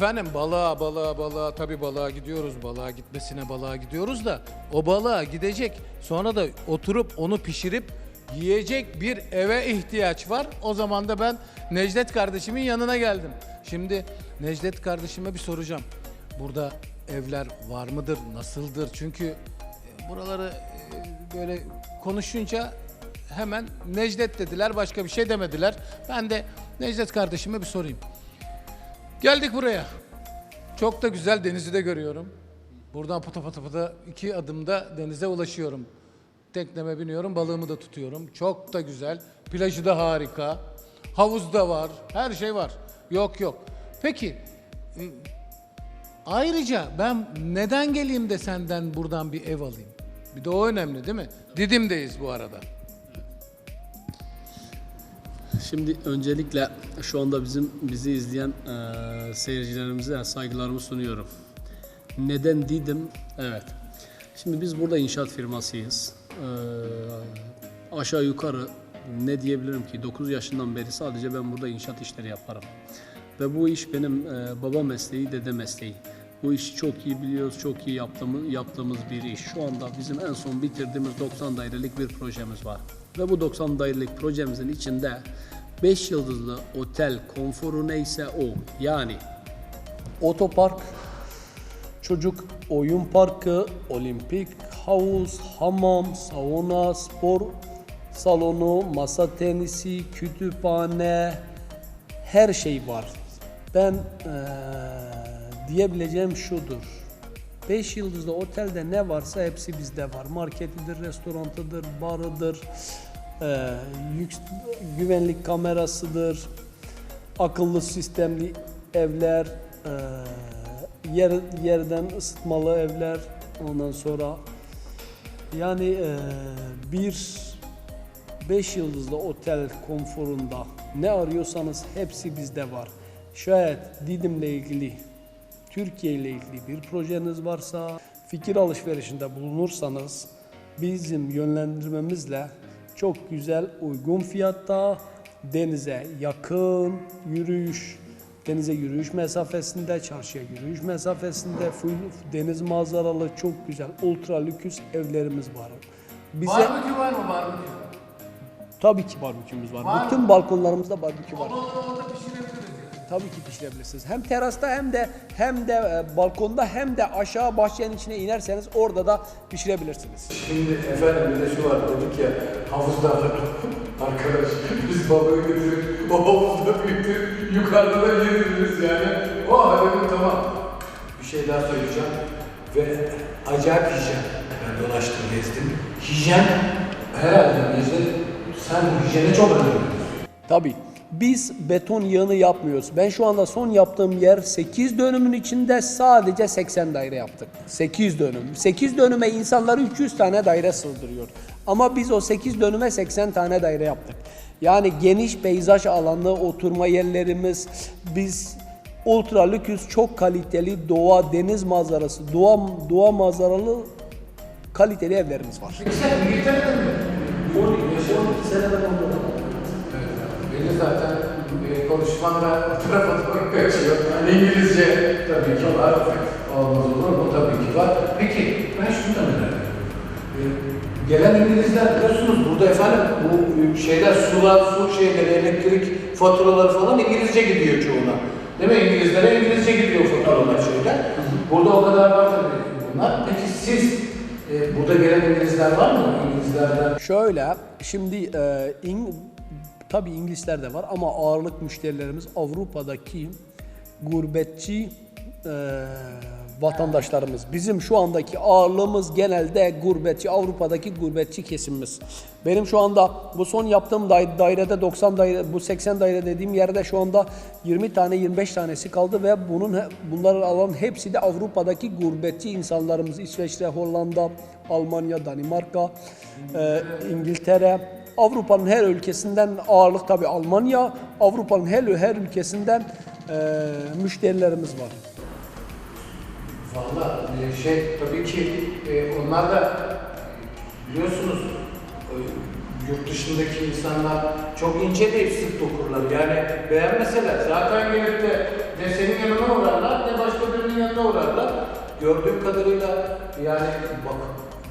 Efendim balığa balığa balığa tabi balığa gidiyoruz balığa gitmesine balığa gidiyoruz da o balığa gidecek sonra da oturup onu pişirip yiyecek bir eve ihtiyaç var. O zaman da ben Necdet kardeşimin yanına geldim. Şimdi Necdet kardeşime bir soracağım. Burada evler var mıdır, nasıldır? Çünkü e, buraları e, böyle konuşunca hemen Necdet dediler, başka bir şey demediler. Ben de Necdet kardeşime bir sorayım. Geldik buraya. Çok da güzel denizi de görüyorum. Buradan pata pata pata iki adımda denize ulaşıyorum. Tekneme biniyorum, balığımı da tutuyorum. Çok da güzel. Plajı da harika. Havuz da var. Her şey var. Yok yok. Peki e, ayrıca ben neden geleyim de senden buradan bir ev alayım? Bir de o önemli değil mi? Didim'deyiz bu arada. Şimdi öncelikle şu anda bizim bizi izleyen eee seyircilerimize saygılarımı sunuyorum. Neden Didim? Evet. Şimdi biz burada inşaat firmasıyız. Eee, aşağı yukarı ne diyebilirim ki 9 yaşından beri sadece ben burada inşaat işleri yaparım. Ve bu iş benim eee, baba mesleği, dede mesleği. Bu işi çok iyi biliyoruz, çok iyi yaptığımız, yaptığımız bir iş. Şu anda bizim en son bitirdiğimiz 90 dairelik bir projemiz var. Ve bu 90 dairelik projemizin içinde 5 yıldızlı otel konforu neyse o. Yani otopark, çocuk oyun parkı, olimpik havuz, hamam, sauna, spor salonu, masa tenisi, kütüphane, her şey var. Ben eee, diyebileceğim şudur. 5 yıldızlı otelde ne varsa hepsi bizde var. Marketidir, restorantıdır, barıdır, eee, lüks güvenlik kamerasıdır, akıllı sistemli evler, eee, yer yerden ısıtmalı evler, ondan sonra yani eee, bir 5 yıldızlı otel konforunda ne arıyorsanız hepsi bizde var. Şayet Didim'le ilgili, Türkiye ile ilgili bir projeniz varsa, fikir alışverişinde bulunursanız bizim yönlendirmemizle çok güzel, uygun fiyatta, denize yakın, yürüyüş, denize yürüyüş mesafesinde, çarşıya yürüyüş mesafesinde, full deniz manzaralı çok güzel, ultra lüküs evlerimiz var. Bize Barbekü var mı barbekü? Tabii ki barbekümüz var. Var Bütün balkonlarımızda barbekü var. Onu orada pişirebiliriz. Tabii ki pişirebilirsiniz. Hem terasta hem de hem de e, balkonda hem de aşağı bahçenin içine inerseniz orada da pişirebilirsiniz. Şimdi efendim bir de şu var dedik ya havuzda. Arkadaş biz balığı getirip o havuzda büyütür yukarıda da yediririz yani. O dedim tamam. Bir şey daha söyleyeceğim ve acayip hijyen. Ben dolaştım gezdim. Hijyen herhalde Necdet sen hijyene çok önem veriyorsun. Tabii. Biz beton yığını yapmıyoruz. Ben şu anda son yaptığım yer 8 dönümün içinde sadece 80 daire yaptık. 8 dönüm. 8 dönüme insanlar 300 tane daire sığdırıyor. Ama biz o 8 dönüme 80 tane daire yaptık. Yani geniş peyzaj alanı, oturma yerlerimiz, biz ultra lüküs, çok kaliteli doğa, deniz manzarası, doğa, doğa manzaralı kaliteli evlerimiz var. Peki sen İngiltere'de mi? 12 seneden oldu. Beni zaten e, konuşmanla o tarafa doğru kaçıyor. İngilizce tabii ki var. Olmaz olur mu? Tabii ki var. Peki ben şunu da merak ediyorum. E, gelen İngilizler biliyorsunuz burada efendim bu e, şeyler sular, su şeyleri, elektrik faturaları falan İngilizce gidiyor çoğuna. Değil mi? İngilizlere İngilizce gidiyor faturalar şeyler. Burada o kadar var tabii bunlar. Peki siz e, burada gelen İngilizler var mı? İngilizlerden Şöyle, şimdi e, İng- tabii İngilizler de var ama ağırlık müşterilerimiz Avrupa'daki gurbetçi e, vatandaşlarımız. Bizim şu andaki ağırlığımız genelde gurbetçi, Avrupa'daki gurbetçi kesimimiz. Benim şu anda bu son yaptığım dai- dairede 90 daire, bu 80 daire dediğim yerde şu anda 20 tane 25 tanesi kaldı ve bunun he- bunları alan hepsi de Avrupa'daki gurbetçi insanlarımız. İsveçre, Hollanda, Almanya, Danimarka, e, İngiltere, Avrupa'nın her ülkesinden ağırlık tabi Almanya, Avrupa'nın her her ülkesinden e, müşterilerimiz var. Valla e, şey tabii ki e, onlar da biliyorsunuz e, yurt dışındaki insanlar çok ince değil sık dokurlar. Yani beğenmeseler zaten gelip de Ne senin yanına uğrarlar ne başka birinin yanına uğrarlar. Gördüğüm kadarıyla yani bak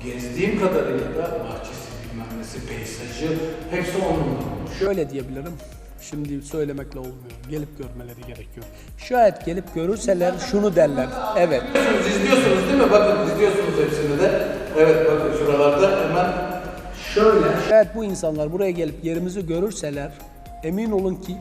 gezdiğim kadarıyla da bahçesi bilmem nesi peyzajı hepsi on numara olmuş. Şöyle diyebilirim. Şimdi söylemekle olmuyor. Gelip görmeleri gerekiyor. Şayet gelip görürseler şunu derler. Evet. İzliyorsunuz, izliyorsunuz değil mi? Bakın izliyorsunuz hepsini de. Evet bakın şuralarda hemen şöyle. Şayet bu insanlar buraya gelip yerimizi görürseler emin olun ki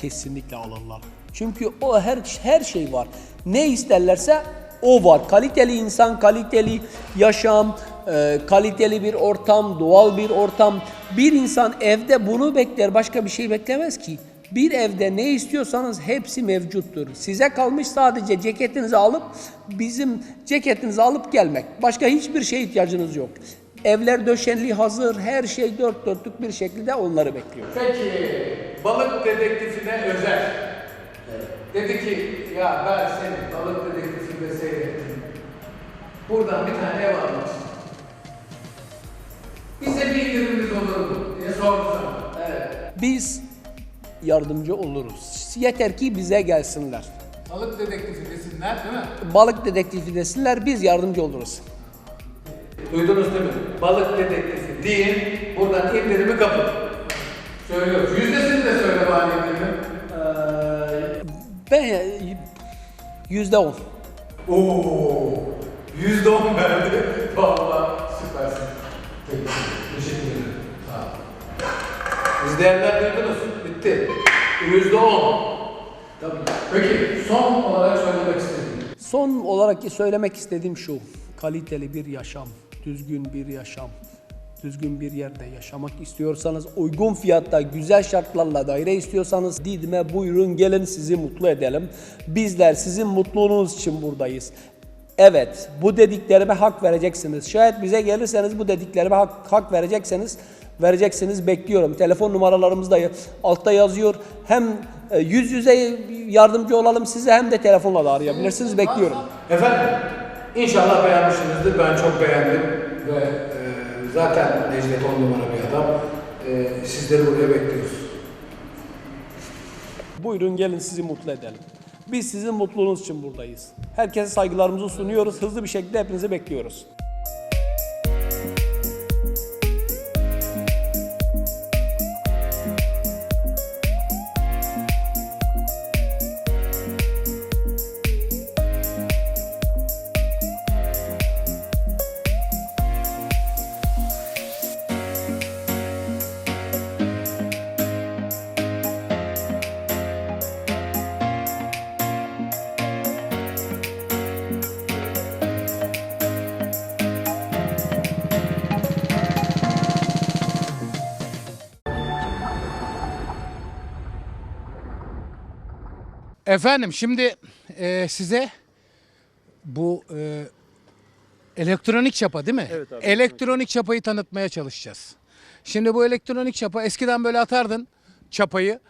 kesinlikle alırlar. Çünkü o her her şey var. Ne isterlerse o var. Kaliteli insan, kaliteli yaşam, e, kaliteli bir ortam, doğal bir ortam. Bir insan evde bunu bekler, başka bir şey beklemez ki. Bir evde ne istiyorsanız hepsi mevcuttur. Size kalmış sadece ceketinizi alıp bizim ceketinizi alıp gelmek. Başka hiçbir şeye ihtiyacınız yok. Evler döşenli hazır, her şey dört dörtlük bir şekilde onları bekliyor. Peki balık dedektifine özel. Dedi ki ya ben seni balık dedektifinde seyrettim. Buradan bir tane ev almak. Bize bir indirimimiz olur mu diye sordu sana. Evet. Biz yardımcı oluruz. Yeter ki bize gelsinler. Balık dedektifi desinler değil mi? Balık dedektifi desinler, biz yardımcı oluruz. Duydunuz değil mi? Balık dedektifi deyin, buradan indirimi kapın. Söylüyoruz. Yüzdesini de söyle bari indirimi. Ben yüzde on. Oo, yüzde on verdi. Valla süpersin. Peki, teşekkür ederim. Sağ ol. İzleyenler duydunuz. Bitti. Yüzde on. Tabii. Peki, son olarak söylemek istediğim. Son olarak söylemek istediğim şu. Kaliteli bir yaşam, düzgün bir yaşam, düzgün bir yerde yaşamak istiyorsanız, uygun fiyatta, güzel şartlarla daire istiyorsanız Didim'e buyurun gelin sizi mutlu edelim. Bizler sizin mutluluğunuz için buradayız. Evet, bu dediklerime hak vereceksiniz. Şayet bize gelirseniz bu dediklerime hak, hak verecekseniz, vereceksiniz bekliyorum. Telefon numaralarımız da altta yazıyor. Hem e, yüz yüze yardımcı olalım size hem de telefonla da arayabilirsiniz. Bekliyorum. Efendim, inşallah beğenmişsinizdir. Ben çok beğendim ve e, zaten Necdet on numara bir adam. E, sizleri buraya bekliyoruz. Buyurun gelin sizi mutlu edelim. Biz sizin mutluluğunuz için buradayız. Herkese saygılarımızı sunuyoruz. Hızlı bir şekilde hepinizi bekliyoruz. Efendim şimdi e, size bu e, elektronik çapa değil mi? Evet abi, Elektronik çapayı tanıtmaya çalışacağız. Şimdi bu elektronik çapa eskiden böyle atardın çapayı.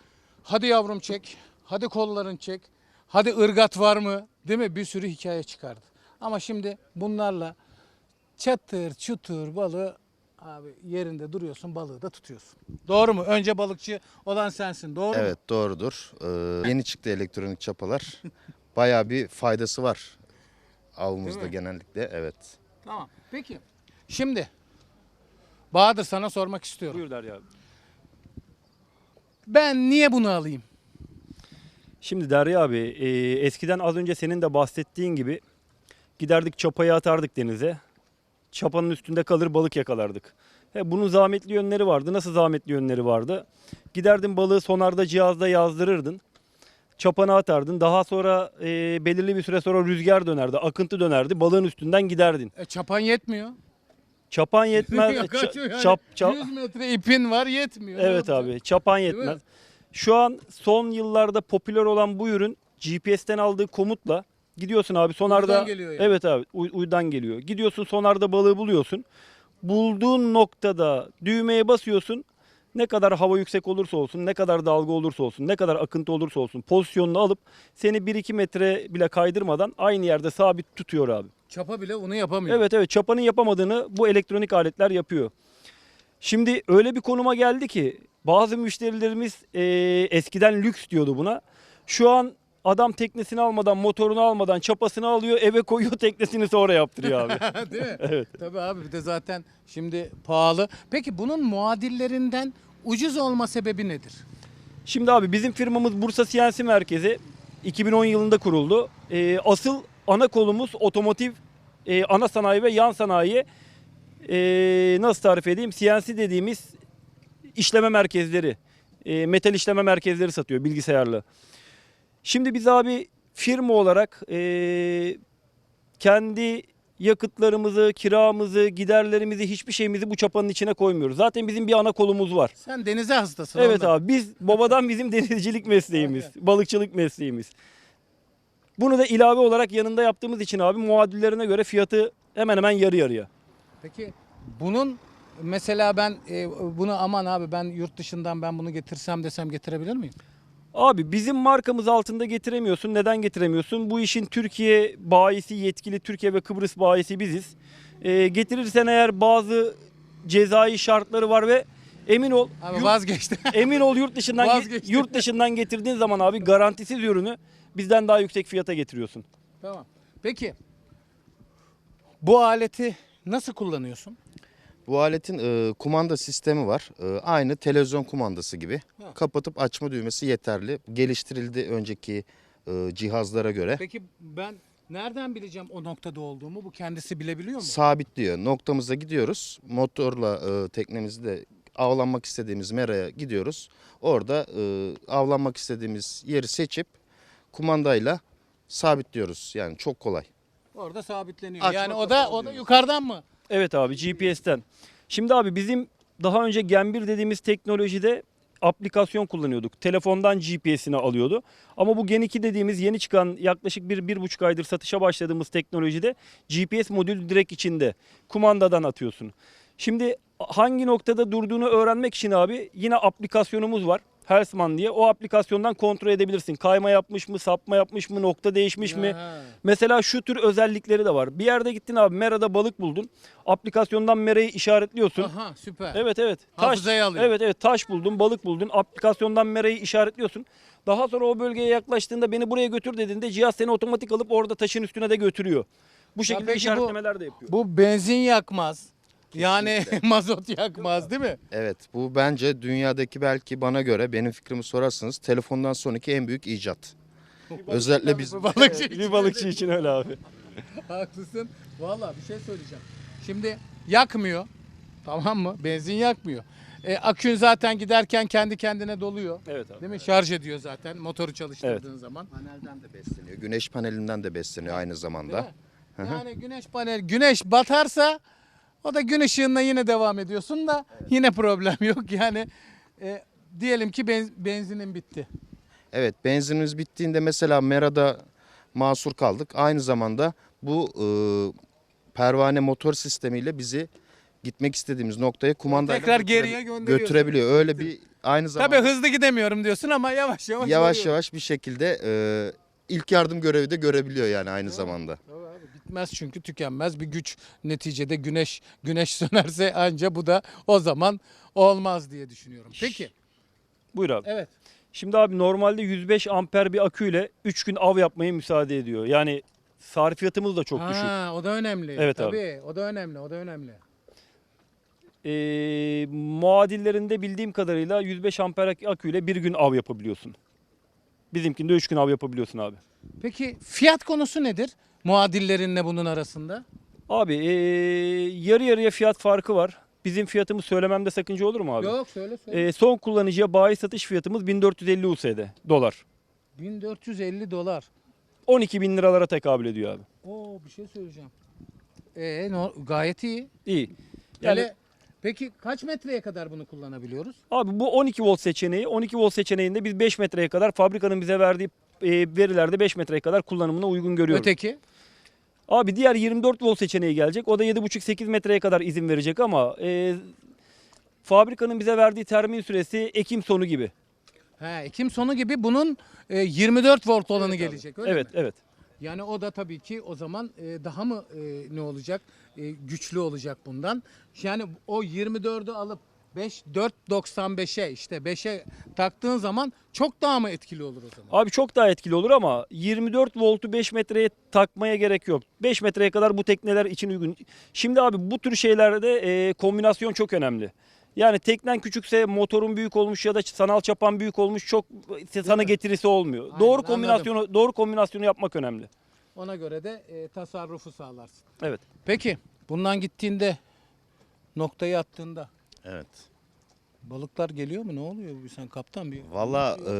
Hadi yavrum çek. Hadi kolların çek. Hadi ırgat var mı? Değil mi? Bir sürü hikaye çıkardı. Ama şimdi bunlarla çatır çutur balığı abi yerinde duruyorsun balığı da tutuyorsun. Doğru mu? Önce balıkçı olan sensin. Doğru mu? Evet doğrudur. Ee, yeni çıktı elektronik çapalar. Bayağı bir faydası var avımızda mi? genellikle. Evet. Tamam. Peki. Şimdi Bahadır sana sormak istiyorum. Buyur Derya abi. Ben niye bunu alayım? Şimdi Derya abi e, eskiden az önce senin de bahsettiğin gibi giderdik çapayı atardık denize. Çapanın üstünde kalır balık yakalardık. He, bunun zahmetli yönleri vardı. Nasıl zahmetli yönleri vardı? Giderdin balığı sonarda cihazda yazdırırdın. Çapanı atardın. Daha sonra e, belirli bir süre sonra rüzgar dönerdi, akıntı dönerdi. Balığın üstünden giderdin. E, çapan yetmiyor. Çapan yetmez. Ya kaçıyor yani. çap, çap, 100 metre ipin var yetmiyor. Evet abi çapan yetmez. Şu an son yıllarda popüler olan bu ürün GPS'ten aldığı komutla gidiyorsun abi sonarda. Uydudan geliyor yani. Evet abi uy- uydudan geliyor. Gidiyorsun sonarda balığı buluyorsun. Bulduğun noktada düğmeye basıyorsun. Ne kadar hava yüksek olursa olsun, ne kadar dalga olursa olsun, ne kadar akıntı olursa olsun pozisyonunu alıp seni 1-2 metre bile kaydırmadan aynı yerde sabit tutuyor abi. Çapa bile onu yapamıyor. Evet evet çapanın yapamadığını bu elektronik aletler yapıyor. Şimdi öyle bir konuma geldi ki bazı müşterilerimiz e, eskiden lüks diyordu buna. Şu an Adam teknesini almadan, motorunu almadan çapasını alıyor, eve koyuyor, teknesini sonra yaptırıyor abi. Değil mi? Evet. Tabii abi bir de zaten şimdi pahalı. Peki bunun muadillerinden ucuz olma sebebi nedir? Şimdi abi bizim firmamız Bursa CNC merkezi 2010 yılında kuruldu. Ee, asıl ana kolumuz otomotiv e, ana sanayi ve yan sanayi. Ee, nasıl tarif edeyim? CNC dediğimiz işleme merkezleri, e, metal işleme merkezleri satıyor bilgisayarlı. Şimdi biz abi firma olarak e, kendi yakıtlarımızı, kiramızı, giderlerimizi, hiçbir şeyimizi bu çapanın içine koymuyoruz. Zaten bizim bir ana kolumuz var. Sen denize hastasın. Evet ondan. abi biz babadan bizim denizcilik mesleğimiz, balıkçılık mesleğimiz. Bunu da ilave olarak yanında yaptığımız için abi muadillerine göre fiyatı hemen hemen yarı yarıya. Peki bunun mesela ben e, bunu aman abi ben yurt dışından ben bunu getirsem desem getirebilir miyim? Abi bizim markamız altında getiremiyorsun. Neden getiremiyorsun? Bu işin Türkiye bayisi yetkili Türkiye ve Kıbrıs bayisi biziz. Ee, getirirsen eğer bazı cezai şartları var ve emin ol Abi yurt- vazgeçti. emin ol yurt dışından Vazgeçtim. yurt dışından getirdiğin zaman abi garantisiz ürünü bizden daha yüksek fiyata getiriyorsun. tamam. Peki bu aleti nasıl kullanıyorsun? Bu aletin e, kumanda sistemi var. E, aynı televizyon kumandası gibi. Ha. Kapatıp açma düğmesi yeterli. Geliştirildi önceki e, cihazlara göre. Peki ben nereden bileceğim o noktada olduğumu? Bu kendisi bilebiliyor mu? Sabitliyor. Noktamıza gidiyoruz. Motorla e, teknemizi de avlanmak istediğimiz meraya gidiyoruz. Orada e, avlanmak istediğimiz yeri seçip kumandayla sabitliyoruz. Yani çok kolay. Orada sabitleniyor. Açma yani o da o da yukarıdan mı? Evet abi GPS'ten. Şimdi abi bizim daha önce Gembir dediğimiz teknolojide aplikasyon kullanıyorduk. Telefondan GPS'ini alıyordu. Ama bu Gen 2 dediğimiz yeni çıkan yaklaşık bir, bir buçuk aydır satışa başladığımız teknolojide GPS modül direkt içinde. Kumandadan atıyorsun. Şimdi hangi noktada durduğunu öğrenmek için abi yine aplikasyonumuz var. Helsman diye. O aplikasyondan kontrol edebilirsin. Kayma yapmış mı, sapma yapmış mı, nokta değişmiş mi? Mesela şu tür özellikleri de var. Bir yerde gittin abi merada balık buldun. Aplikasyondan merayı işaretliyorsun. Aha süper. Evet evet. Hafızaya alıyor. Evet evet taş buldun, balık buldun. Aplikasyondan merayı işaretliyorsun. Daha sonra o bölgeye yaklaştığında beni buraya götür dediğinde cihaz seni otomatik alıp orada taşın üstüne de götürüyor. Bu şekilde bu- işaretlemeler de yapıyor. Bu benzin yakmaz. Yani mazot yakmaz değil mi? Evet bu bence dünyadaki belki bana göre benim fikrimi sorarsanız telefondan sonraki en büyük icat. Özellikle biz Balıkçı için. bir balıkçı için öyle abi. Haklısın. Vallahi bir şey söyleyeceğim. Şimdi yakmıyor. Tamam mı? Benzin yakmıyor. E, akün zaten giderken kendi kendine doluyor. Evet abi. Değil mi? Şarj ediyor zaten motoru çalıştırdığın zaman. panelden de besleniyor. Güneş panelinden de besleniyor aynı Değil zamanda. mi? Yani güneş panel, güneş batarsa o da gün ışığında yine devam ediyorsun da yine problem yok. Yani e, diyelim ki benz- benzinin bitti. Evet benzinimiz bittiğinde mesela Mera'da mahsur kaldık. Aynı zamanda bu e, pervane motor sistemiyle bizi gitmek istediğimiz noktaya kumandayla Tekrar geriye götürebiliyor. Öyle bir aynı zamanda Tabii hızlı gidemiyorum diyorsun ama yavaş yavaş. yavaş yavaş bir şekilde e, ilk yardım görevi de görebiliyor yani aynı zamanda. Tabii abi, Bitmez çünkü tükenmez bir güç neticede güneş güneş sönerse anca bu da o zaman olmaz diye düşünüyorum. Peki. Buyur abi. Evet. Şimdi abi normalde 105 amper bir aküyle 3 gün av yapmaya müsaade ediyor. Yani sarfiyatımız da çok düşük. ha, o da önemli. Evet abi. Tabii, o da önemli, o da önemli. Ee, muadillerinde bildiğim kadarıyla 105 amper ak- aküyle bir gün av yapabiliyorsun. Bizimkinde 3 gün av yapabiliyorsun abi. Peki fiyat konusu nedir? Muadillerinle bunun arasında? Abi ee, yarı yarıya fiyat farkı var. Bizim fiyatımı söylememde sakınca olur mu abi? Yok söyle söyle. Ee, son kullanıcıya bayi satış fiyatımız 1450 USD dolar. 1450 dolar. 12 bin liralara tekabül ediyor abi. Oo bir şey söyleyeceğim. Ee, no, gayet iyi. İyi. Yani Yani peki kaç metreye kadar bunu kullanabiliyoruz? abi bu 12 volt seçeneği. 12 volt seçeneğinde biz 5 metreye kadar fabrikanın bize verdiği e, verilerde 5 metreye kadar kullanımına uygun görüyoruz. Öteki? Abi diğer 24 volt seçeneği gelecek. O da 7,5-8 metreye kadar izin verecek ama e, fabrikanın bize verdiği termin süresi Ekim sonu gibi. He, Ekim sonu gibi bunun e, 24 volt olanı gelecek öyle evet, mi? evet. Yani o da tabii ki o zaman e, daha mı e, ne olacak? E, güçlü olacak bundan. Yani o 24'ü alıp 5 4.95'e işte 5'e taktığın zaman çok daha mı etkili olur o zaman? Abi çok daha etkili olur ama 24 voltu 5 metreye takmaya gerek yok. 5 metreye kadar bu tekneler için uygun. Şimdi abi bu tür şeylerde e, kombinasyon çok önemli. Yani teknen küçükse motorun büyük olmuş ya da sanal çapan büyük olmuş çok sana getirisi olmuyor. Aynen, doğru anladım. kombinasyonu doğru kombinasyonu yapmak önemli. Ona göre de e, tasarrufu sağlarsın. Evet. Peki bundan gittiğinde noktayı attığında Evet. balıklar geliyor mu? Ne oluyor? Bu Sen kaptan bir Valla e,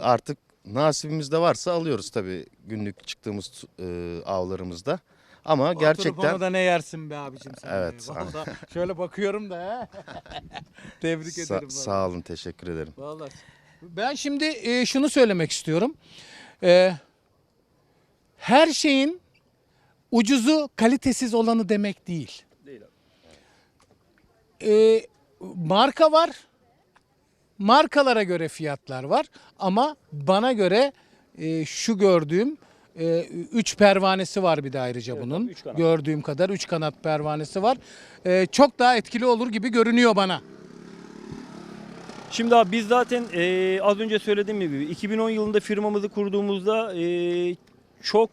artık nasibimizde varsa alıyoruz tabii günlük çıktığımız e, avlarımızda. Ama Oturup gerçekten onu da ne yersin be abicim sen. Evet. Vallahi şöyle bakıyorum da he. Tebrik Sa- ederim. vallahi. sağ olun teşekkür ederim. Vallahi. Ben şimdi e, şunu söylemek istiyorum. E, her şeyin ucuzu kalitesiz olanı demek değil. Değil abi. E, marka var. Markalara göre fiyatlar var. Ama bana göre e, şu gördüğüm 3 pervanesi var bir de ayrıca Evet bunun. üç kanat. Gördüğüm kadar 3 kanat pervanesi var. E, çok daha etkili olur gibi görünüyor bana. Şimdi abi biz zaten eee, az önce söylediğim gibi 2010 yılında firmamızı kurduğumuzda eee, çok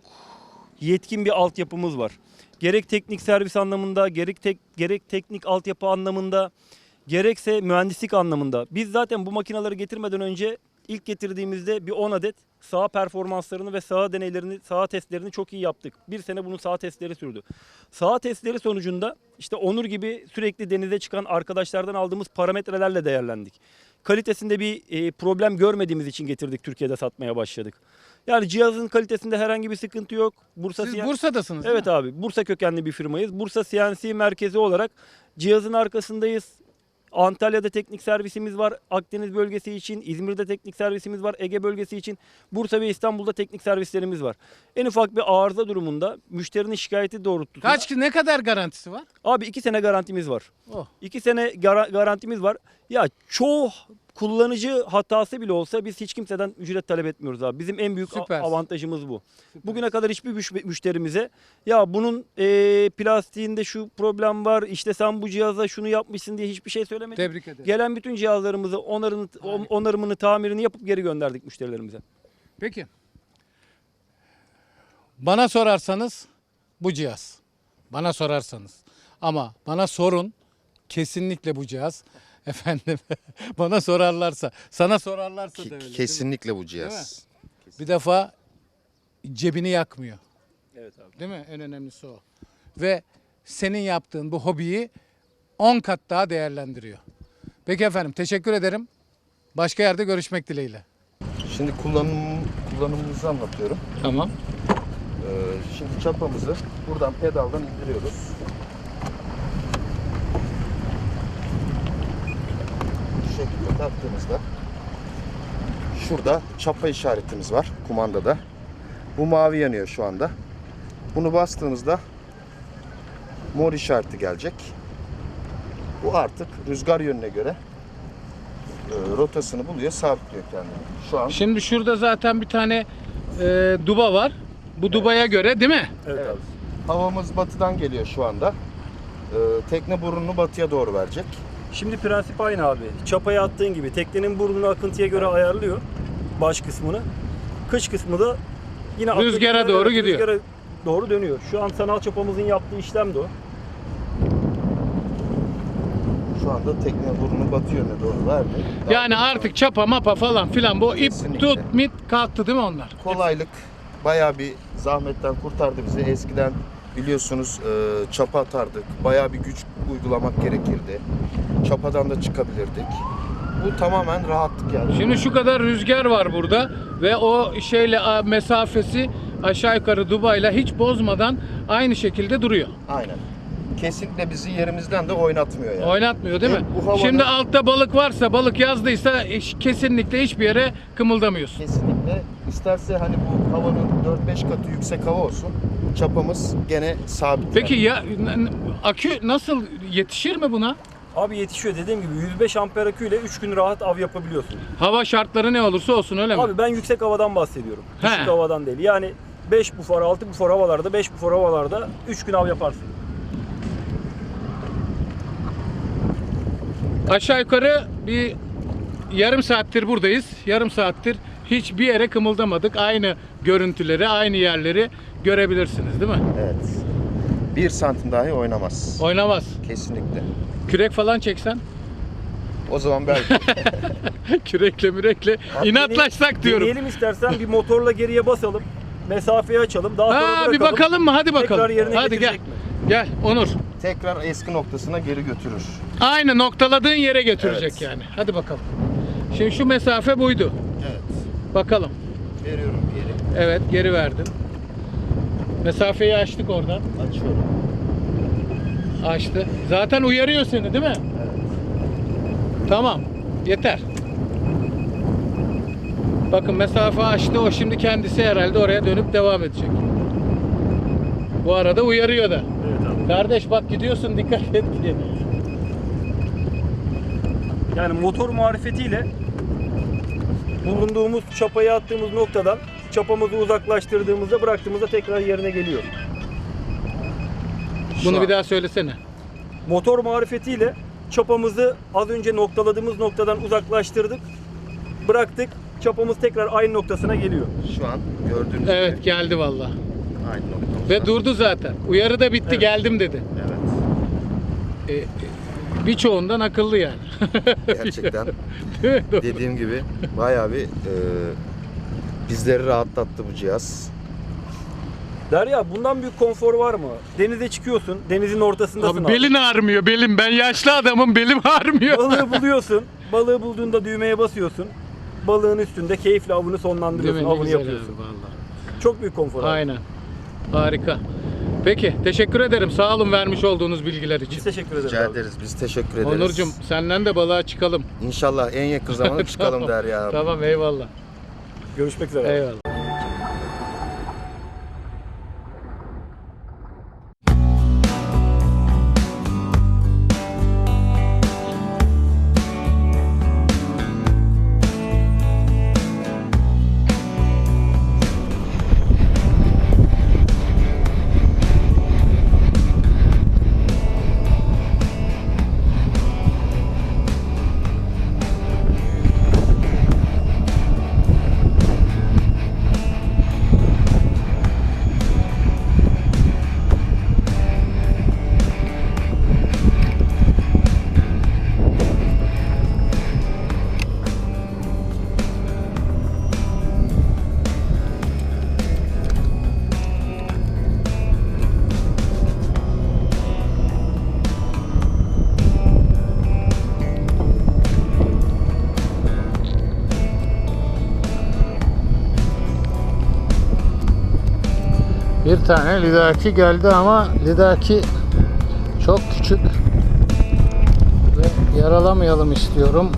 yetkin bir altyapımız var. Gerek teknik servis anlamında, gerek tek, gerek teknik altyapı anlamında, gerekse mühendislik anlamında. Biz zaten bu makinaları getirmeden önce ilk getirdiğimizde bir 10 adet saha performanslarını ve saha deneylerini, saha testlerini çok iyi yaptık. Bir sene bunun saha testleri sürdü. Saha testleri sonucunda işte Onur gibi sürekli denize çıkan arkadaşlardan aldığımız parametrelerle değerlendik. Kalitesinde bir e, problem görmediğimiz için getirdik Türkiye'de satmaya başladık. Yani cihazın kalitesinde herhangi bir sıkıntı yok. Bursa Siz CN Bursa'dasınız Evet abi Bursa kökenli bir firmayız. Bursa CNC merkezi olarak cihazın arkasındayız. Antalya'da teknik servisimiz var. Akdeniz bölgesi için, İzmir'de teknik servisimiz var. Ege bölgesi için, Bursa ve İstanbul'da teknik servislerimiz var. En ufak bir arıza durumunda müşterinin şikayeti doğrultusunda Kaç ne kadar garantisi var? Abi iki sene garantimiz var. Oh. İki sene gara- garantimiz var. Ya çoğu kullanıcı hatası bile olsa biz hiç kimseden ücret talep etmiyoruz abi. Bizim en büyük Süpersin. avantajımız bu. Bugüne kadar hiçbir müş- müşterimize ya bunun eee, plastiğinde şu problem var işte sen bu cihaza şunu yapmışsın diye hiçbir şey söylemedik. Tebrik ederim. Gelen bütün cihazlarımızı onarını, on- onarımını, tamirini yapıp geri gönderdik müşterilerimize. Peki. Bana sorarsanız bu cihaz. Bana sorarsanız. Ama bana sorun kesinlikle bu cihaz. Efendim bana sorarlarsa, sana sorarlarsa Ki- da öyle. kesinlikle bu cihaz. Bir defa cebini yakmıyor. Evet abi. Değil mi? En önemlisi o. Ve senin yaptığın bu hobiyi 10 kat daha değerlendiriyor. Peki efendim teşekkür ederim. Başka yerde görüşmek dileğiyle. Şimdi kullanım kullanımımızı anlatıyorum. Tamam. Ee, şimdi çapamızı buradan pedaldan indiriyoruz. Şekilde taktığımızda şurada çapa işaretimiz var kumandada. Bu mavi yanıyor şu anda. Bunu bastığımızda mor işareti gelecek. Bu artık rüzgar yönüne göre e, rotasını buluyor, sabitliyor kendini. Şu an Şimdi şurada zaten bir tane e, duba var. Bu dubaya göre değil mi? Evet. Havamız batıdan geliyor şu anda. Ee, tekne burnunu batıya doğru verecek. Şimdi prensip aynı abi. Çapaya attığın gibi teknenin burnunu akıntıya göre ayarlıyor baş kısmını. Kış kısmı da yine Rüzgara akıntıya- doğru gidiyor. Rüzgara doğru dönüyor. Şu an sanal çapamızın yaptığı işlem de o. Şu anda tekne burnunu batı yönüne doğru verdi. Daha Yani sonra artık çapa mapa falan filan bu ip Kesinlikle. tut mit kalktı değil mi onlar? kolaylık bayağı bir zahmetten kurtardı bizi. Eskiden biliyorsunuz e, çapa atardık. Bayağı bir güç uygulamak gerekirdi. Çapadan da çıkabilirdik. Bu tamamen rahatlık yani. Şimdi şu kadar rüzgar var burada ve o şeyle a, mesafesi aşağı yukarı Dubai'yle hiç bozmadan aynı şekilde duruyor. Aynen. Kesinlikle bizi yerimizden de oynatmıyor yani. Oynatmıyor değil mi? Evet, bu havanın- Şimdi altta balık varsa, balık yazdıysa hiç- kesinlikle hiçbir yere kımıldamıyorsun. Kesinlikle. İsterse hani bu havanın 4-5 katı yüksek hava olsun. Çapamız gene sabit. Peki yani. ya akü nasıl yetişir mi buna? Abi yetişiyor dediğim gibi 105 amper aküyle 3 gün rahat av yapabiliyorsun. Hava şartları ne olursa olsun öyle mi? Abi ben yüksek havadan bahsediyorum. He. Düşük havadan değil. Yani 5 bufor, 6 bufor havalarda, 5 bufor havalarda 3 gün av yaparsın. Aşağı yukarı bir yarım saattir buradayız. Yarım saattir hiçbir yere kımıldamadık. Aynı görüntüleri, aynı yerleri görebilirsiniz değil mi? Evet. Bir santim dahi oynamaz. Oynamaz. Kesinlikle. Kürek falan çeksen. O zaman belki Kürekle mürekle inatlaşsak diyorum. Deneyelim istersen bir motorla geriye basalım. Mesafeyi açalım. Daha sonra Ha bir bakalım mı? Hadi Tekrar bakalım. yerine Hadi gel. getirecek mi? Gel Onur. tekrar eski noktasına geri götürür. Aynı noktaladığın yere götürecek Evet. yani. Hadi bakalım. Şimdi şu mesafe buydu. Evet. Bakalım. Veriyorum geri. Evet geri verdin. Mesafeyi açtık oradan. Açıyorum. Açtı. Zaten uyarıyor seni değil mi? Tamam. Yeter. Bakın mesafe açtı. O şimdi kendisi herhalde oraya dönüp devam edecek. Bu arada uyarıyor da. Evet abi. Kardeş bak gidiyorsun dikkat et diye. Yani motor marifetiyle bulunduğumuz çapayı attığımız noktadan çapamızı uzaklaştırdığımızda bıraktığımızda tekrar yerine geliyor. Bunu an- bir daha söylesene. Motor marifetiyle çapamızı az önce noktaladığımız noktadan uzaklaştırdık. Bıraktık. Çapamız tekrar aynı noktasına geliyor. Şu an gördüğünüz Evet gibi geldi valla. aynı noktamızda. Ve durdu zaten. Uyarı da bitti Evet. geldim dedi. Evet. E, e, birçoğundan akıllı yani. Gerçekten dediğim gibi bayağı bir e, bizleri rahatlattı bu cihaz. Derya bundan büyük konfor var mı? Denize çıkıyorsun. Denizin ortasındasın. Abi belin ağrımıyor belim. Ben yaşlı adamım belim ağrımıyor. Balığı buluyorsun. Balığı bulduğunda düğmeye basıyorsun. Balığın üstünde keyifle avını Değil sonlandırıyorsun. mi? Ne Avını güzel yapıyorsun. abi, vallahi. Çok büyük konfor. abi. Aynen. Harika. Peki teşekkür ederim. Sağ olun vermiş olduğunuz bilgiler için. Biz teşekkür ederiz. Rica abi. ederiz. Biz teşekkür ederiz. Onurcuğum senden de balığa çıkalım. İnşallah en yakın zamanda çıkalım Tamam. der ya. Tamam eyvallah. Görüşmek üzere. Eyvallah. Bir tane lidaki geldi ama lidaki çok küçük ve yaralamayalım istiyorum.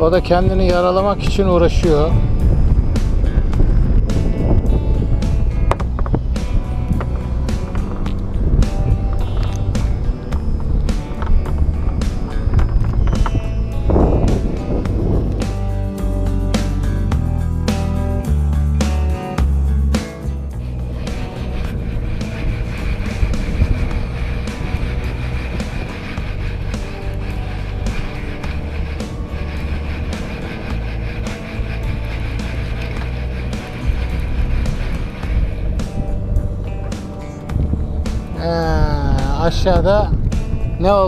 O da kendini yaralamak için uğraşıyor.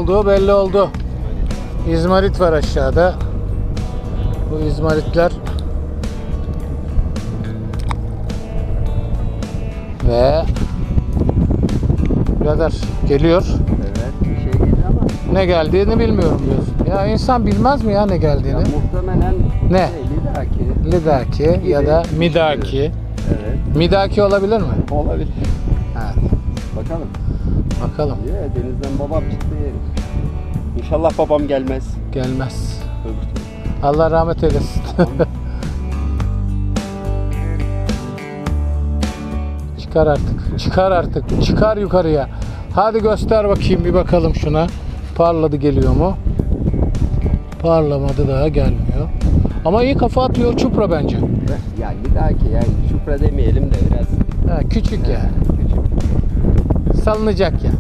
Olduğu belli oldu. İzmarit var aşağıda. Bu izmaritler ve birader geliyor. Evet bir şey geliyor ama Ne geldiğini bilmiyorum diyorsun. Ya insan bilmez mi ya ne geldiğini? ya muhtemelen Ne? Lidaki. Lidaki ya da Gibi. midaki. Evet Midaki olabilir mi? olabilir. Evet. Bakalım. Bakalım. Ya denizden babam çıktı. İnşallah babam gelmez. Gelmez. Öbür. Allah rahmet eylesin. Çıkar artık. Çıkar artık. Çıkar yukarıya. Hadi göster bakayım bir bakalım şuna. Parladı geliyor mu? Parlamadı daha gelmiyor. Ama iyi kafa atıyor çupra bence. Ya Lidaki yani şupra demeyelim de biraz Ha, küçük ya. küçük. Salınacak ya.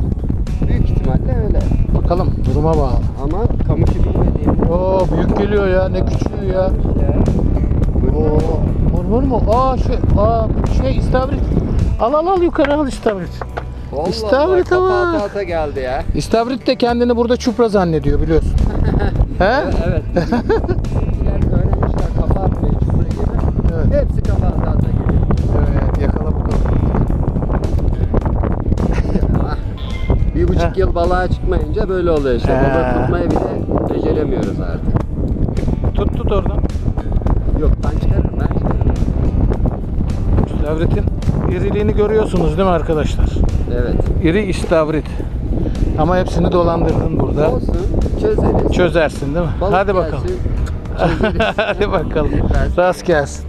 Büyük ihtimalle öyle. Bakalım duruma bağlı. Ama kamışı bilmediğim Oo büyük geliyor ya ne küçüğü ya. Oo mırmır mı? Aa şey, aa şey istavrit. Al al al yukarı al istavrit. Allah İstavrit ama. ata geldi ya. İstavrit de kendini burada çupra zannediyor biliyorsun. He? Evet. buçuk yıl balığa çıkmayınca böyle oluyor işte. He. Balık tutmayı bile beceremiyoruz artık. Tut tut oradan. Yok ben çıkarırım ben çıkarırım. İstavritin iriliğini görüyorsunuz değil mi arkadaşlar? Evet. İri istavrit. Ama hepsini dolandırdın burada. Olsun çözeriz. Çözersin değil mi? Balık Hadi bakalım. gelsin, çözeriz. Hadi bakalım. Rast gelsin.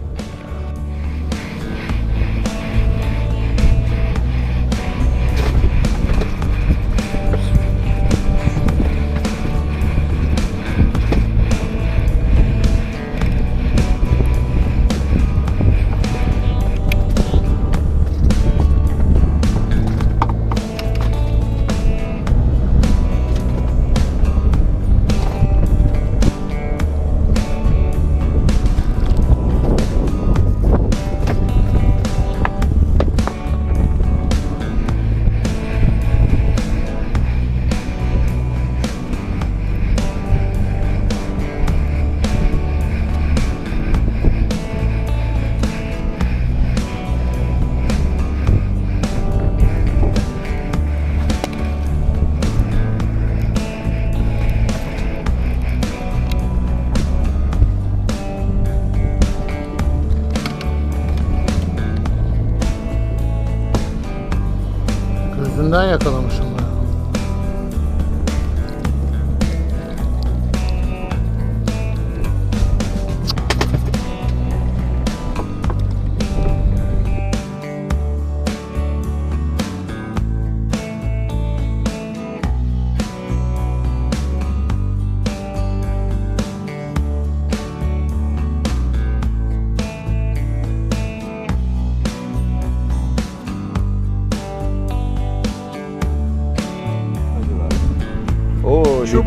Gözünden yakalamışım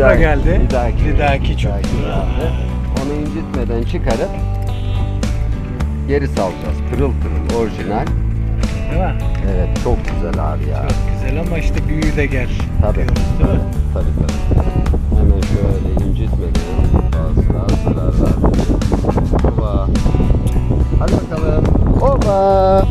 da geldi. Bir dahaki, bir dahaki çok. Onu incitmeden çıkarıp geri salacağız. Pırıl pırıl orijinal. Değil mi? Evet çok güzel abi ya. Çok güzel ama işte büyüğü de gel. Tabii. Diyoruz, değil mi? Tabii tabii. Hemen şöyle incitmeden bazı sıra sıra. Oba. Hadi bakalım. Oba.